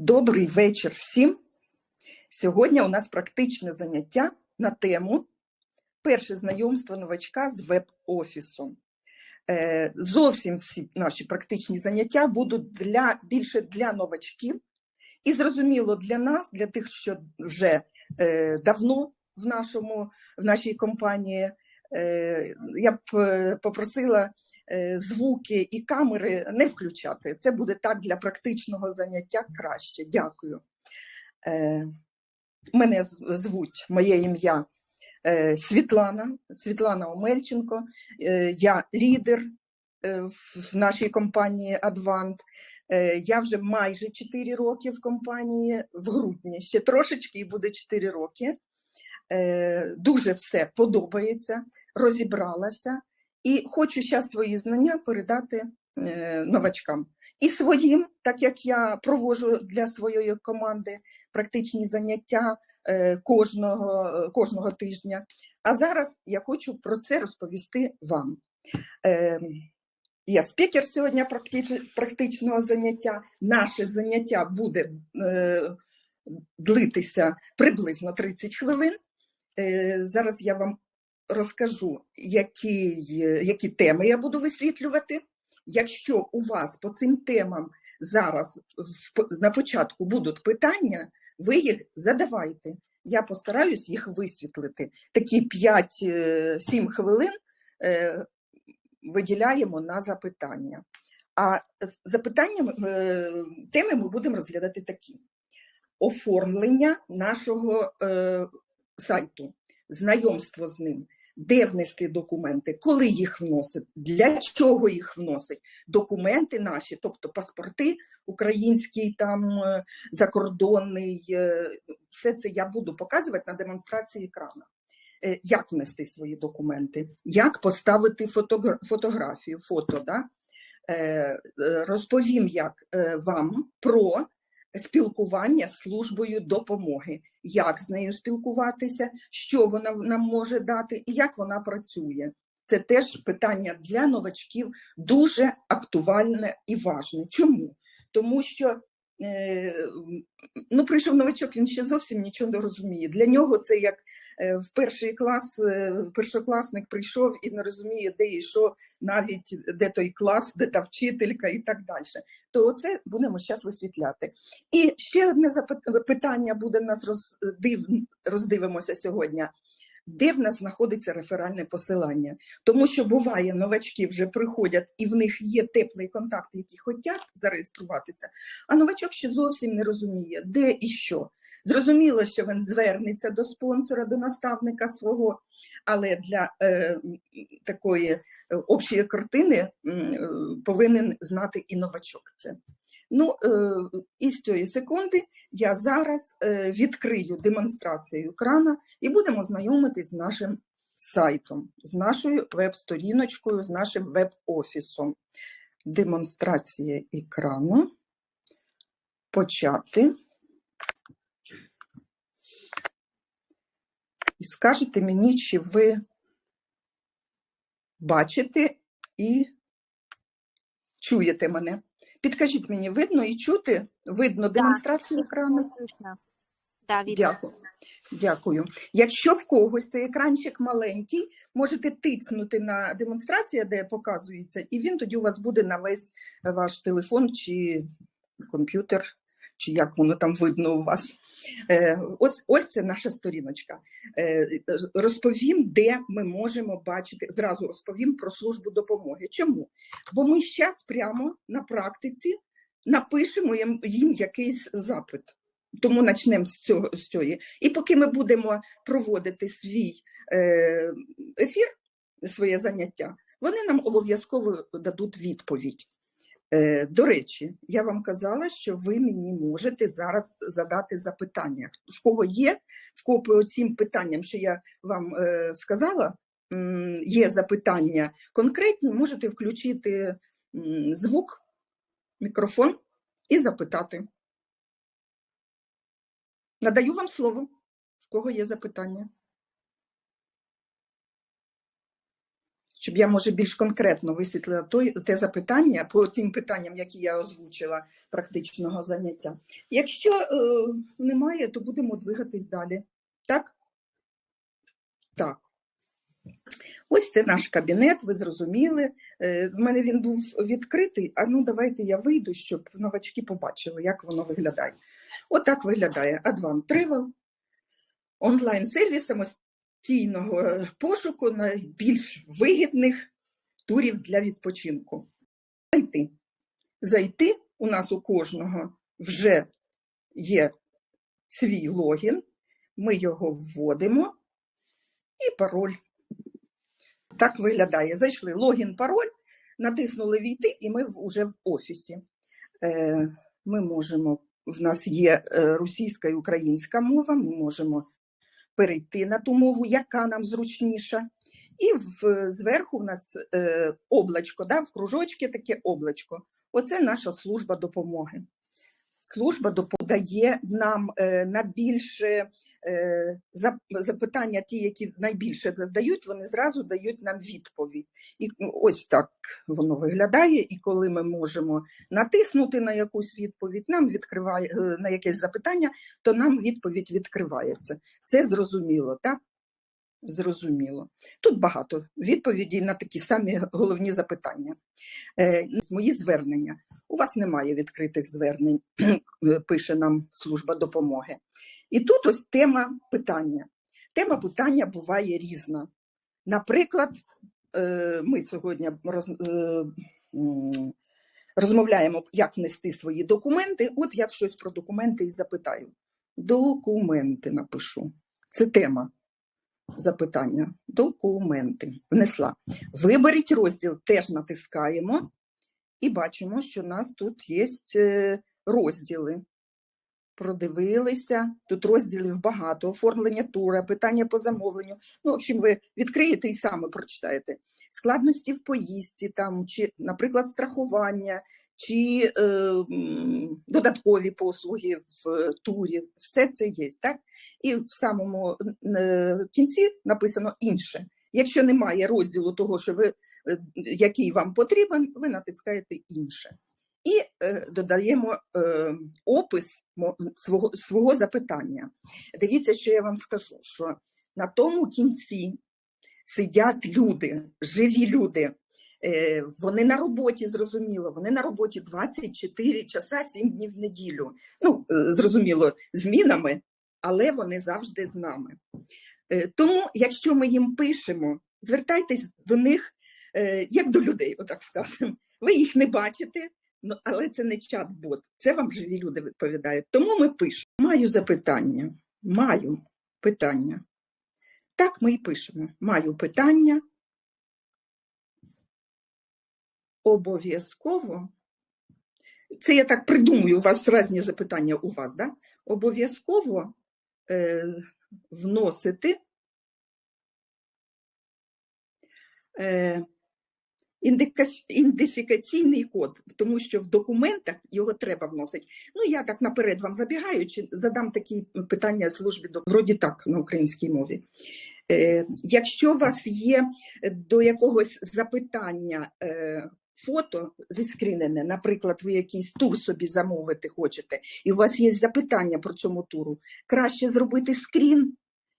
Добрий вечір всім. Сьогодні у нас практичне заняття на тему перше знайомство новачка з веб-офісом. Е, Зовсім всі наші практичні заняття будуть для, більше для новачків. І зрозуміло для нас, для тих, що вже е, давно в, нашому, в нашій компанії, е, я б попросила звуки і камери не включати. Це буде так для практичного заняття краще. Дякую. Е, Мене звуть моє ім'я е, Світлана, Світлана Омельченко. Е, Я лідер е, в нашій компанії Адвант. Е, Я вже майже 4 роки в компанії в грудні. Ще трошечки і буде 4 роки. Е, Дуже все подобається, розібралася. І хочу зараз свої знання передати е, новачкам. І своїм, так як я проводжу для своєї команди практичні заняття е, кожного, кожного тижня. А зараз я хочу про це розповісти вам. Е, Я спікер сьогодні практичного заняття. Наше заняття буде длитися приблизно 30 хвилин. Зараз я вам розкажу, які, які теми я буду висвітлювати. Якщо у вас по цим темам зараз на початку будуть питання, ви їх задавайте. Я постараюсь їх висвітлити. Такі 5-7 хвилин е, виділяємо на запитання. А з- запитання е, теми ми будемо розглядати такі: оформлення нашого е, сайту, знайомство з ним, де внести документи, коли їх вносить, для чого їх вносить, документи наші, тобто паспорти український, там е, закордонний, е, все це я буду показувати на демонстрації екрану. Е, Як внести свої документи, як поставити фотогра- фотографію, фото, да? Розповім як вам про спілкування з службою допомоги, як з нею спілкуватися, що вона нам може дати і як вона працює. Це теж питання для новачків дуже актуальне і важне. Чому? Тому що е, ну, прийшов новачок, він ще зовсім нічого не розуміє. Для нього це як в перший клас е, першокласник прийшов і не розуміє, де і що, навіть де той клас, де та вчителька і так далі. То це будемо зараз висвітляти. І ще одне питання буде нас роздив... роздивимося сьогодні. Де в нас знаходиться реферальне посилання? Тому що буває, новачки вже приходять і в них є теплий контакт, які хочуть зареєструватися, а новачок ще зовсім не розуміє, де і що. Зрозуміло, що він звернеться до спонсора, до наставника свого, але для е, такої е, общої картини е, повинен знати і новачок це. Ну, е, з цієї секунди я зараз е, відкрию демонстрацію екрана і будемо знайомитись з нашим сайтом, з нашою веб-сторіночкою, з нашим веб-офісом. Демонстрація екрану. Почати. І скажете мені, чи ви бачите і чуєте мене. Підкажіть мені, видно і чути? Видно демонстрацію екрану? Да, видно. Дякую. Дякую. Якщо в когось цей екранчик маленький, можете тицнути на демонстрацію, де показується, і він тоді у вас буде на весь ваш телефон чи комп'ютер, чи як воно там видно у вас. Е, Ось, ось це наша сторіночка. Е, Розповім, де ми можемо бачити. Зразу розповім про службу допомоги. Чому? Бо ми зараз прямо на практиці напишемо їм, якийсь запит. Тому почнемо з цього з цієї. І поки ми будемо проводити свій е, ефір, своє заняття, вони нам обов'язково дадуть відповідь. Е, до речі, я вам казала, що ви мені можете зараз задати запитання. В кого є, в кого цим питанням, що я вам е, сказала, є запитання конкретні, можете включити звук, мікрофон і запитати. Надаю вам слово, в кого є запитання. Щоб я, може, більш конкретно висвітлила той, те запитання по цим питанням, які я озвучила практичного заняття. Якщо е, немає, то будемо двигатись далі. Так? Так. Ось це наш кабінет, ви зрозуміли. Е, В мене він був відкритий, а ну давайте я вийду, щоб новачки побачили, як воно виглядає. Отак виглядає Advan Travel, онлайн-сервіс самостійного е, пошуку найбільш вигідних турів для відпочинку. Зайти. Зайти у нас у кожного вже є свій логін, ми його вводимо і пароль. Так виглядає. Зайшли логін, пароль, натиснули війти, і ми вже в офісі. Е, Ми можемо, в нас є е, російська і українська мова, ми можемо перейти на ту мову, яка нам зручніша. І в, зверху в нас е, облачко, да, в кружочки таке облачко. Оце наша служба допомоги. Служба допомагає нам е, на більше е, запитання, ті, які найбільше задають, вони зразу дають нам відповідь. І ось так воно виглядає. І коли ми можемо натиснути на якусь відповідь, нам відкриває е, на якесь запитання, то нам відповідь відкривається. Це зрозуміло, так? Зрозуміло. Тут багато відповідей на такі самі головні запитання. Е, Мої звернення. У вас немає відкритих звернень, пише нам служба допомоги. І тут ось тема питання. Тема питання буває різна. Наприклад, е, ми сьогодні роз, е, розмовляємо, як внести свої документи. От я щось про документи і запитаю. Документи напишу. Це тема запитання. Документи. Внесла. Виберіть розділ, теж натискаємо і бачимо, що у нас тут є е, розділи. Продивилися. Тут розділів багато, оформлення тура, питання по замовленню. Ну, в общем, ви відкриєте і саме прочитаєте. Складності в поїздці, там, чи, наприклад, страхування, чи е, додаткові послуги в е, турі. Все це є. Так? І в самому е, кінці написано інше. Якщо немає розділу того, що ви, е, який вам потрібен, ви натискаєте інше. І е, додаємо е, опис свого, свого запитання. Дивіться, що я вам скажу, що на тому кінці сидять люди, живі люди. Е, Вони на роботі, зрозуміло, вони на роботі 24 часа 7 днів в неділю. Ну, зрозуміло, змінами, але вони завжди з нами. Тому, якщо ми їм пишемо, звертайтесь до них як до людей, отак скажемо. Ви їх не бачите, ну, але це не чат-бот, це вам живі люди відповідають. Тому ми пишемо. Маю запитання. Маю питання. Так ми і пишемо. Маю питання. Обов'язково. Це я так придумую, у вас різні запитання у вас, да? Обов'язково е, вносити е, ідентифікаційний код, тому що в документах його треба вносити. Ну, я так наперед вам забігаючи, задам такі питання службі вроді так на українській мові. Е, якщо у вас є до якогось запитання е, фото зіскрінене, наприклад, ви якийсь тур собі замовити хочете, і у вас є запитання про цьому туру, краще зробити скрін,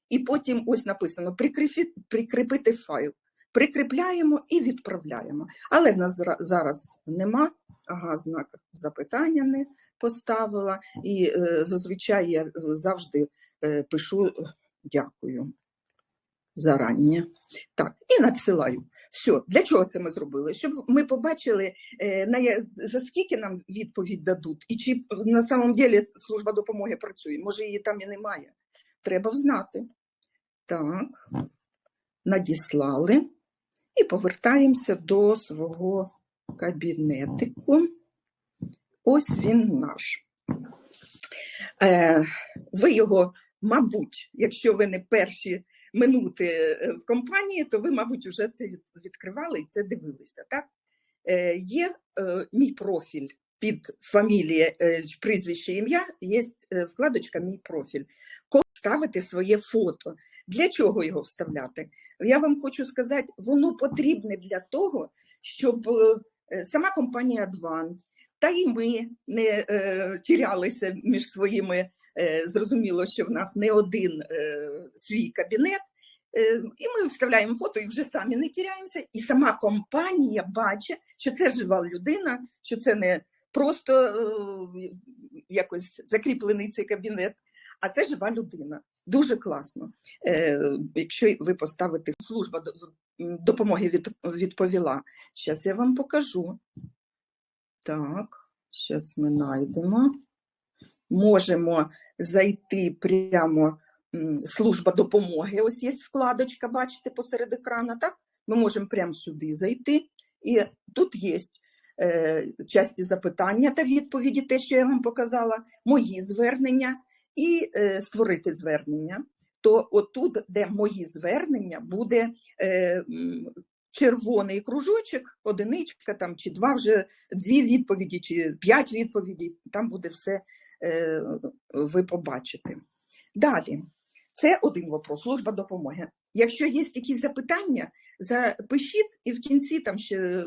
і потім ось написано прикріпи- прикріпити файл. Прикріпляємо і відправляємо. Але в нас зараз нема. Ага, знак запитання не поставила. І е, зазвичай я е, завжди е, пишу дякую зарані. Так, і надсилаю. Все, для чого це ми зробили? Щоб ми побачили, на, за скільки нам відповідь дадуть, і чи на самом деле служба допомоги працює. Може, її там і немає. Треба взнати. Так, надіслали. І повертаємося до свого кабінетику. Ось він наш. Е, ви його, мабуть, якщо ви не перші минути е, в компанії, то ви, мабуть, вже це відкривали і це дивилися. Так? Е, є е, мій профіль під фамілія, е, прізвище, ім'я, є е, вкладочка Мій профіль. Коли ставити своє фото. Для чого його вставляти? я вам хочу сказати, воно потрібне для того, щоб е, сама компанія Адвант та і ми не е, між своїми. Е, зрозуміло, що в нас не один е, свій кабінет, е, і ми вставляємо фото і вже самі не тіряємося. І сама компанія бачить, що це жива людина, що це не просто е, якось закріплений цей кабінет, а це жива людина. Дуже класно. Е, якщо ви поставите служба до- допомоги від, відповіла. Зараз я вам покажу. Так, зараз ми знайдемо. Можемо зайти прямо служба допомоги. Ось є вкладочка, бачите, посеред екрана, так? Ми можемо прямо сюди зайти. І тут є е, часті запитання та відповіді, те, що я вам показала, мої звернення і е, створити звернення. То отут, де мої звернення, буде е, червоний кружочок, одиничка там, чи два вже дві відповіді, чи п'ять відповідей. Там буде все е, ви побачите. Далі, це один вопрос, служба допомоги. Якщо є якісь запитання, запишіть і в кінці там ще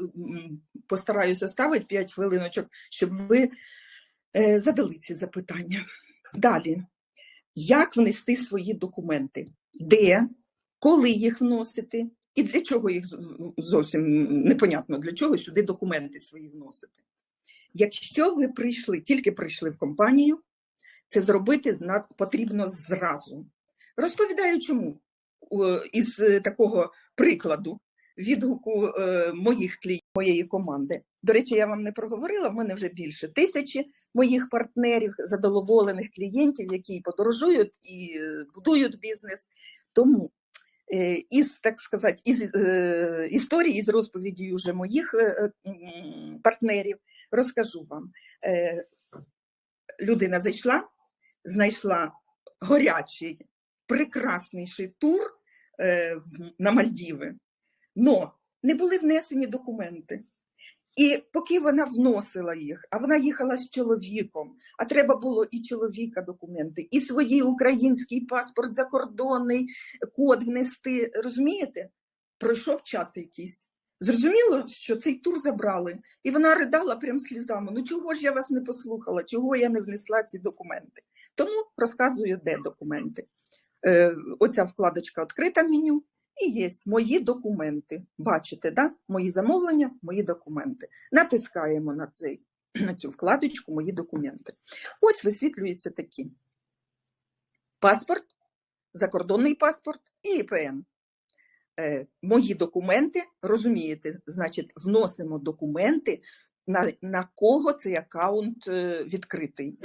постараюся ставити 5 хвилиночок, щоб ви е, задали ці запитання. Далі, як внести свої документи? Де, коли їх вносити, і для чого їх зовсім непонятно, для чого сюди документи свої вносити. Якщо ви прийшли, тільки прийшли в компанію, це зробити потрібно зразу. Розповідаю чому. Із такого прикладу відгуку е, моїх клієнтів, моєї команди. До речі, я вам не проговорила, в мене вже більше тисячі моїх партнерів, задоволених клієнтів, які подорожують і е, будують бізнес. Тому е, із, так сказати, із е, історії, із розповіді вже моїх партнерів розкажу вам. Людина зайшла, знайшла горячий, прекрасніший тур на Мальдіви, но не були внесені документи. І поки вона вносила їх, а вона їхала з чоловіком, а треба було і чоловіка документи, і свій український паспорт закордонний код внести. Розумієте? Пройшов час якийсь. Зрозуміло, що цей тур забрали, і вона ридала прям слізами. Ну чого ж я вас не послухала? Чого я не внесла ці документи? Тому розказую, де документи. Е, оця вкладочка відкрита меню, і є мої документи. Бачите, да? мої замовлення, мої документи. Натискаємо на, цей, на цю вкладочку Мої документи. Ось висвітлюються такі: паспорт, закордонний паспорт і ІПН. Е, мої документи, розумієте, значить, вносимо документи, на, на кого цей аккаунт е, відкритий.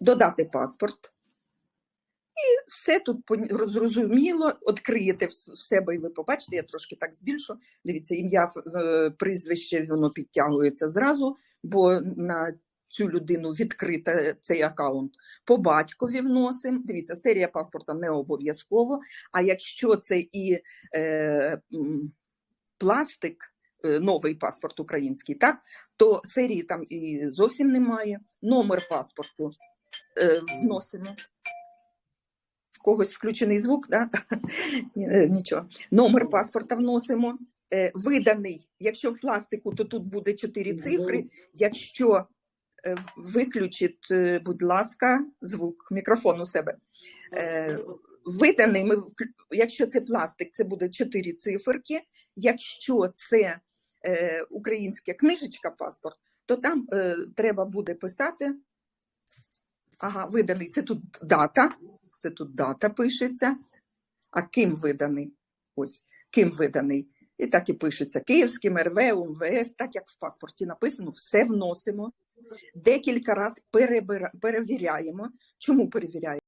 Додати паспорт. І все тут зрозуміло, відкриєте в себе, і ви побачите, я трошки так збільшу. Дивіться, ім'я, е, прізвище, воно підтягується зразу, бо на цю людину відкрита цей аккаунт. По батькові вносимо. Дивіться, серія паспорта не обов'язково. А якщо це і е, пластик, е, новий паспорт український, так, то серії там і зовсім немає. Номер паспорту е, вносимо. В когось включений звук, да? Е, нічого. Номер паспорта вносимо. Е, Виданий, якщо в пластику, то тут буде чотири цифри. Якщо е, виключить, будь ласка, звук, мікрофон у себе. Виданий, ми, якщо це пластик, це буде чотири циферки. Якщо це українська книжечка, паспорт, то там треба буде писати. Ага, виданий, це тут дата. Це тут дата пишеться. А ким виданий? Ось, ким виданий. І так і пишеться Київським РВ, УМВС, так як в паспорті написано, все вносимо. Декілька разів перевіряємо. Чому перевіряємо?